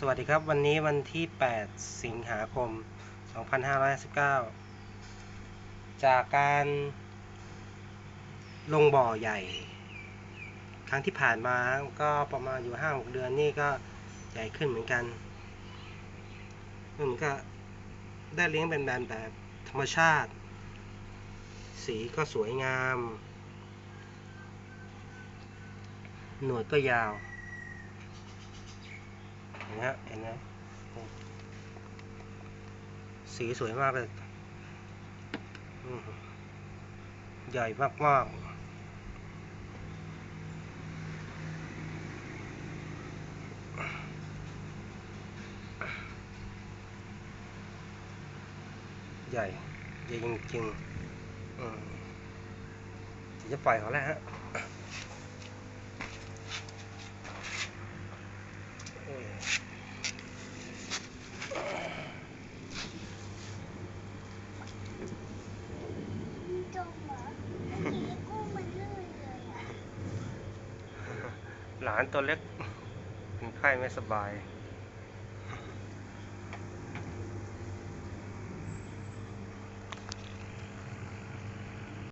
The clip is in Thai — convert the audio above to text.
สวัสดีครับ วันนี้วันที่ 8 สิงหาคม 2519จากการลงบ่อใหญ่ ครั้งที่ผ่านมาก็ประมาณอยู่ 5-6 เดือนนี่ก็ใหญ่ขึ้นเหมือนกันมือนกับได้เลี้ยงเป็นแบบแบบธรรมชาติ สีก็สวยงาม หนวดก็ยาว นไหมฮะเห็นไหมสีสวยมากเลย ใหญ่มากมากๆใหญ่ใหญ่จริงๆจะปล่อยเขาแล้วฮะโอ้ย มันจมเหรอเมื่อกี้กุ้งมันลื่นเลยอะ หลานตัวเล็กเป็นไข้ไม่สบาย